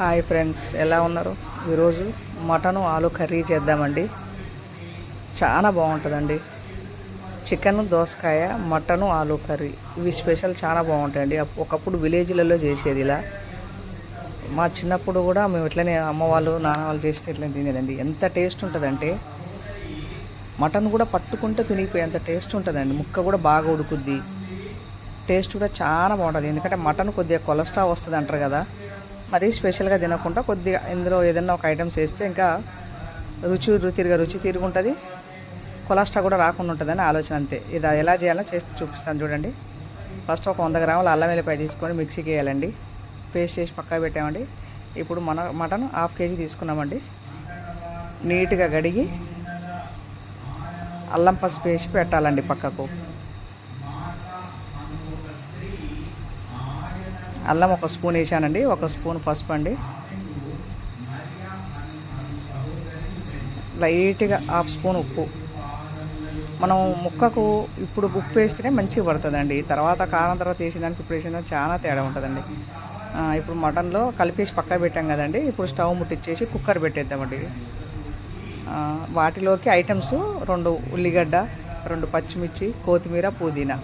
Hi friends ఎలా ఉన్నారు? ఈరోజు మటను ఆలు కర్రీ చేద్దామండి. చాలా బాగుంటుందండి. చికెన్ దోసకాయ మటను ఆలు కర్రీ. ఇవి స్పెషల్ చాలా బాగుంటాయండి. ఒకప్పుడు విలేజ్లలో చేసేది ఇలా. మా చిన్నప్పుడు కూడా మేము ఇట్లనే అమ్మ వాళ్ళు నాన్న వాళ్ళు చేస్తే ఇట్లనే తినేదండి. ఎంత టేస్ట్ ఉంటుందంటే మటన్ కూడా పట్టుకుంటే తునిగిపోయేంత టేస్ట్ ఉంటుందండి. ముక్క కూడా బాగా ఉడుకుద్ది. టేస్ట్ కూడా చాలా బాగుంటుంది. ఎందుకంటే మటన్ కొద్దిగా కొలెస్ట్రాల్ వస్తుంది అంటారు కదా. మరీ స్పెషల్గా తినకుండా కొద్దిగా ఇందులో ఏదైనా ఒక ఐటమ్స్ వేస్తే ఇంకా రుచి తిరిగా రుచి తిరుగుంటుంది కొలెస్ట్రా కూడా రాకుండా ఉంటుందని ఆలోచన అంతే. ఇది ఎలా చేయాలో చేస్తే చూపిస్తాను చూడండి. ఫస్ట్ ఒక వంద గ్రాముల అల్లం వెల్లిపాయ తీసుకొని మిక్సీకి వేయాలండి. పేస్ట్ చేసి పక్కకు పెట్టామండి. ఇప్పుడు మన మటన్ హాఫ్ కేజీ తీసుకున్నామండి. నీట్గా కడిగి అల్లం పసుపు వేసి పెట్టాలండి పక్కకు. అల్లం ఒక స్పూన్ వేసానండి ఒక స్పూన్ పసుపు అండి. లైట్గా హాఫ్ స్పూన్ ఉప్పు. మనం ముక్కకు ఇప్పుడు ఉప్పు వేస్తేనే మంచిగా పడుతుందండి. తర్వాత కారం తర్వాత వేసిన దానికి ఇప్పుడు వేసిన దానికి చాలా తేడా ఉంటుందండి. ఇప్పుడు మటన్లో కలిపేసి పక్క పెట్టాం కదండి. ఇప్పుడు స్టవ్ ముట్టించేసి కుక్కర్ పెట్టేద్దామండి. వాటిలోకి ఐటమ్స్ రెండు ఉల్లిగడ్డ రెండు పచ్చిమిర్చి కొత్తిమీర పుదీనా.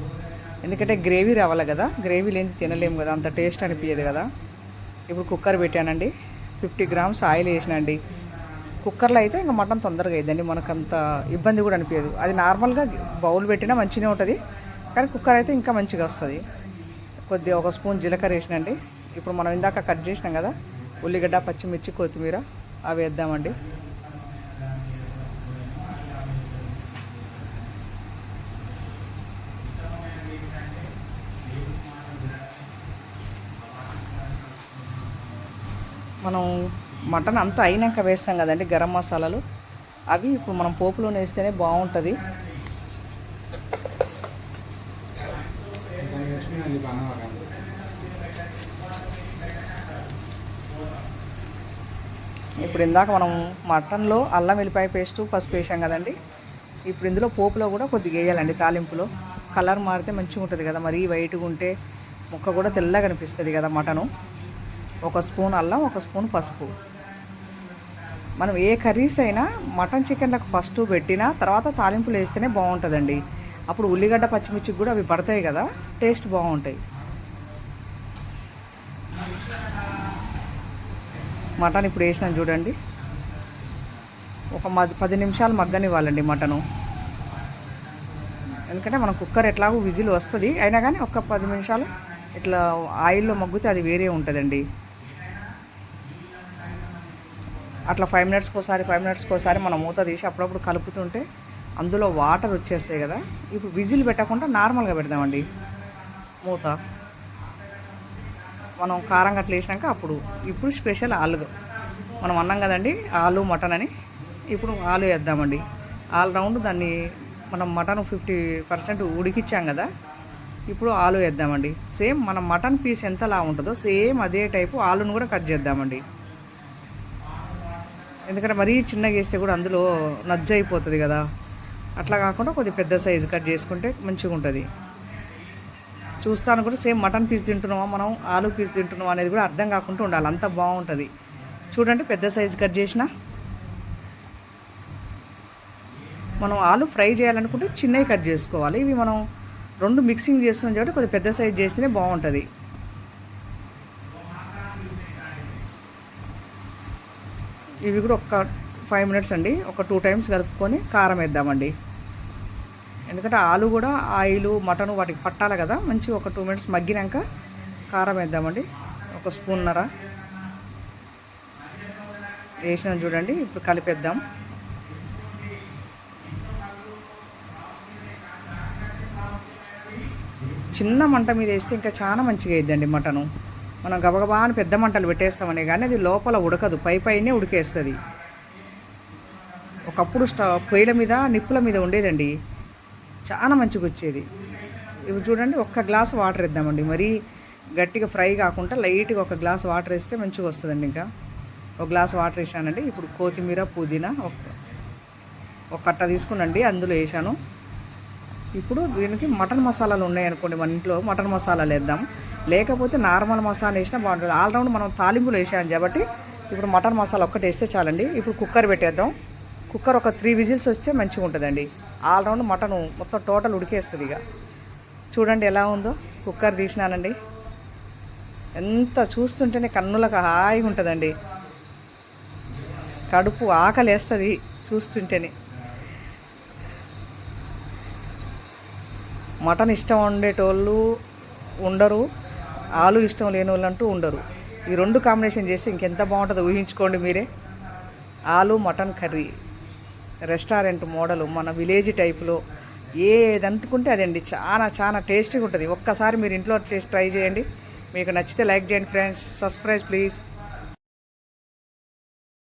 ఎందుకంటే గ్రేవీ రావాలి కదా? గ్రేవీ లేని తినలేము కదా. అంత టేస్ట్ అనిపించదు కదా. ఇప్పుడు కుక్కర్ పెట్టానండి. ఫిఫ్టీ గ్రామ్స్ ఆయిల్ వేసినండి. కుక్కర్లో అయితే ఇంకా మటన్ తొందరగా అయిందండి మనకు అంత ఇబ్బంది కూడా అనిపించదు అది నార్మల్గా బౌల్ పెట్టినా మంచిగా ఉంటుంది. కానీ కుక్కర్ అయితే ఇంకా మంచిగా వస్తుంది. కొద్దిగా ఒక స్పూన్ జీలకర్ర వేసినండి. ఇప్పుడు మనం ఇందాక కట్ చేసినాం కదా. ఉల్లిగడ్డ పచ్చిమిర్చి కొత్తిమీర అవి వేద్దామండి. మనం మటన్ అంతా అయినాక వేస్తాం కదండి గరం మసాలాలు. అవి ఇప్పుడు మనం పోపులోనే వేస్తేనే బాగుంటుంది. ఇప్పుడు ఇందాక మనం మటన్లో అల్లం వెల్లిపాయ పేస్ట్ పసుపు వేసాం కదండి. ఇప్పుడు ఇందులో పోపులో కూడా కొద్దిగా వేయాలండి తాలింపులో. కలర్ మారితే మంచిగా ఉంటుంది కదా మరీ వైట్గా ఉంటే ముక్క కూడా తెల్లగా అనిపిస్తుంది కదా మటను. ఒక స్పూన్ అల్లం ఒక స్పూన్ పసుపు. మనం ఏ కర్రీస్ అయినా మటన్ చికెన్లకు ఫస్ట్ పెట్టినా తర్వాత తాలింపులు వేస్తేనే బాగుంటుందండి. అప్పుడు ఉల్లిగడ్డ పచ్చిమిర్చికి కూడా అవి పడతాయి కదా టేస్ట్ బాగుంటాయి. మటన్ ఇప్పుడు వేసినాం చూడండి. ఒక మది పది నిమిషాలు మగ్గనివ్వాలండి మటను. ఎందుకంటే మనం కుక్కర్ ఎట్లాగో విజిల్ వస్తుంది అయినా కానీ ఒక పది నిమిషాలు ఇట్లా ఆయిల్లో మగ్గితే అది వేరే ఉంటుందండి. అట్లా ఫైవ్ మినిట్స్కి ఒకసారి ఫైవ్ మినిట్స్కి ఒకసారి మనం మూత తీసి అప్పుడప్పుడు కలుపుతుంటే అందులో వాటర్ వచ్చేస్తాయి కదా. ఇప్పుడు విజిల్ పెట్టకుండా నార్మల్గా పెడదామండి. మూత. మనం కారం గట్ల వేసినాక అప్పుడు ఇప్పుడు స్పెషల్ ఆలు. మనం అన్నాం కదండి ఆలు మటన్ అని. ఇప్పుడు ఆలు వేద్దామండి. ఆల్ రౌండ్ దాన్ని మనం మటన్ ఫిఫ్టీ పర్సెంట్ ఉడికిచ్చాం కదా ఇప్పుడు ఆలు వేద్దామండి. సేమ్ మనం మటన్ పీస్ ఎంతలా ఉంటుందో సేమ్ అదే టైపు ఆలును కూడా కట్ చేద్దామండి. ఎందుకంటే మరీ చిన్నగా వేస్తే కూడా అందులో నజ్జ అయిపోతుంది కదా. అట్లా కాకుండా కొద్దిగా పెద్ద సైజు కట్ చేసుకుంటే మంచిగా ఉంటుంది. చూస్తాను కూడా సేమ్ మటన్ పీస్ తింటున్నామా మనం ఆలు పీస్ తింటున్నాం అనేది కూడా అర్థం కాకుండా ఉండాలి. అంత బాగుంటుంది. చూడండి పెద్ద సైజు కట్ చేసిన. మనం ఆలు ఫ్రై చేయాలనుకుంటే చిన్నవి కట్ చేసుకోవాలి. ఇవి మనం రెండు మిక్సింగ్ చేస్తున్నాం కాబట్టి కొద్దిగా పెద్ద సైజు చేస్తేనే బాగుంటుంది. ఇవి కూడా ఒక ఫైవ్ మినిట్స్ అండి. ఒక టూ టైమ్స్ కలుపుకొని కారం వేద్దామండి. ఎందుకంటే ఆలు కూడా ఆయిల్ మటన్ వాటికి పట్టాలి కదా. మంచి ఒక టూ మినిట్స్ మగ్గినాక కారం వేద్దామండి. ఒక స్పూన్నర వేసిన చూడండి. ఇప్పుడు కలిపేద్దాం. చిన్న మంట మీద వేస్తే ఇంకా చాలా మంచిగా వేద్దండి మటను. మనం గబగబా అని పెద్ద మంటలు పెట్టేస్తామని కానీ అది లోపల ఉడకదు. పై పైనే ఉడికేస్తుంది. ఒకప్పుడు స్టవ్ పొయ్యిల మీద నిప్పుల మీద ఉండేదండి. చాలా మంచిగా వచ్చేది ఇవి చూడండి ఒక్క గ్లాస్ వాటర్ ఇద్దామండి మరీ గట్టిగా ఫ్రై కాకుండా లైట్గా ఒక గ్లాస్ వాటర్ వేస్తే మంచిగా వస్తుందండి ఇంకా. ఒక గ్లాస్ వాటర్ వేసానండి. ఇప్పుడు కొత్తిమీర పుదీనా ఒక కట్ట తీసుకునండి అందులో వేసాను. ఇప్పుడు దీనికి మటన్ మసాలాలు ఉన్నాయనుకోండి మన ఇంట్లో మటన్ మసాలాలు వేద్దాం. లేకపోతే నార్మల్ మసాలా వేసినా బాగుంటుంది. ఆల్రౌండ్ మనం తాలింపులు వేసాం కాబట్టి ఇప్పుడు మటన్ మసాలా ఒక్కటి వేస్తే చాలండి. ఇప్పుడు కుక్కర్ పెట్టేద్దాం. కుక్కర్ ఒక త్రీ విజిల్స్ వస్తే మంచిగా ఉంటుందండి. ఆల్రౌండ్ మటన్ మొత్తం టోటల్ ఉడికేస్తుంది ఇక. చూడండి ఎలా ఉందో. కుక్కర్ తీసినానండి. ఎంత చూస్తుంటేనే కన్నులకు హాయిగా ఉంటుందండి. కడుపు ఆకలి వేస్తుంది చూస్తుంటేనే. మటన్ ఇష్టం ఉండేటోళ్ళు ఉండరు ఆలు ఇష్టం లేని వాళ్ళు అంటూ ఉండరు. ఈ రెండు కాంబినేషన్ చేసి ఇంకెంత బాగుంటుందో ఊహించుకోండి మీరే. ఆలు మటన్ కర్రీ. రెస్టారెంట్ మోడల్ మన విలేజ్ టైప్లో ఏదనుకుంటే అదండి. చాలా చాలా టేస్టీగా ఉంటుంది ఒక్కసారి మీరు ఇంట్లో టేస్ట్ ట్రై చేయండి. మీకు నచ్చితే లైక్ చేయండి ఫ్రెండ్స్. Subscribe please.